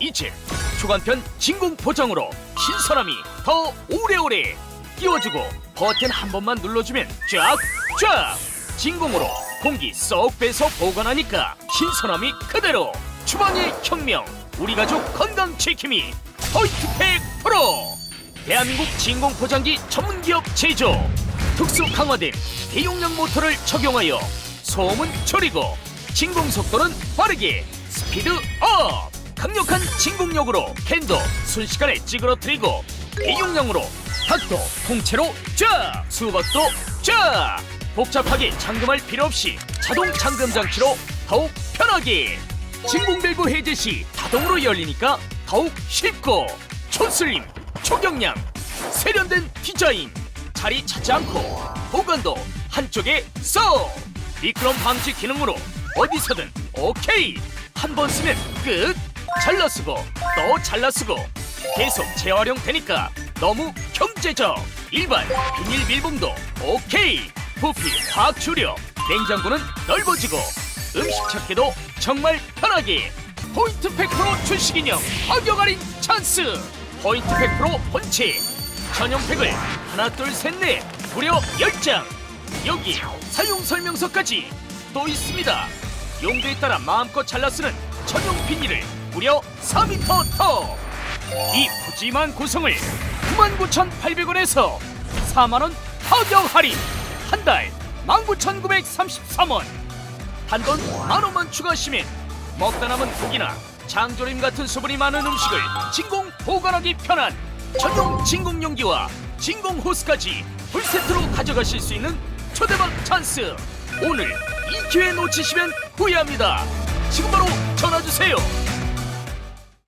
이제 초간편 진공 포장으로 신선함이 더 오래오래 끼워주고 버튼 한 번만 눌러주면 쫙쫙! 진공으로 공기 쏙 빼서 보관하니까 신선함이 그대로. 주방의 혁명 우리 가족 건강 지킴이 포인트팩 프로! 대한민국 진공 포장기 전문기업 제조 특수 강화된 대용량 모터를 적용하여 소음은 줄이고 진공 속도는 빠르게 스피드 업 강력한 진공력으로 캔도 순식간에 찌그러뜨리고 대용량으로 닭도 통째로 쫙 수박도 쫙. 복잡하게 잠금할 필요 없이 자동 잠금 장치로 더욱 편하게 진공 밸브 해제 시 자동으로 열리니까 더욱 쉽고 초슬림 초경량 세련된 디자인. 자리 차지 않고 보관도 한쪽에 쏙. 미끄럼 방지 기능으로 어디서든 오케이. 한 번 쓰면 끝 잘라 쓰고 또 잘라 쓰고. 계속 재활용 되니까 너무 경제적. 일반 비닐 밀봉도 오케이. 부피 확 줄여 냉장고는 넓어지고 음식 찾기도 정말 편하게. 포인트 100% 출시 기념 가격 할인 찬스. 포인트 100% 본체. 전용팩을 하나 둘 셋 넷 무려 10장. 여기 사용 설명서까지 또 있습니다. 용도에 따라 마음껏 잘라 쓰는 전용 비닐을 무려 4m 더! 이 푸짐한 구성을 99,800원에서 4만원 가격 할인 한 달 19,933원. 단돈 만원만 추가하시면 먹다 남은 고기나 장조림 같은 수분이 많은 음식을 진공 보관하기 편한 전용 진공 용기와 진공 호스까지 풀세트로 가져가실 수 있는 초대박 찬스. 오늘 이 기회 놓치시면 후회합니다. 지금 바로 전화 주세요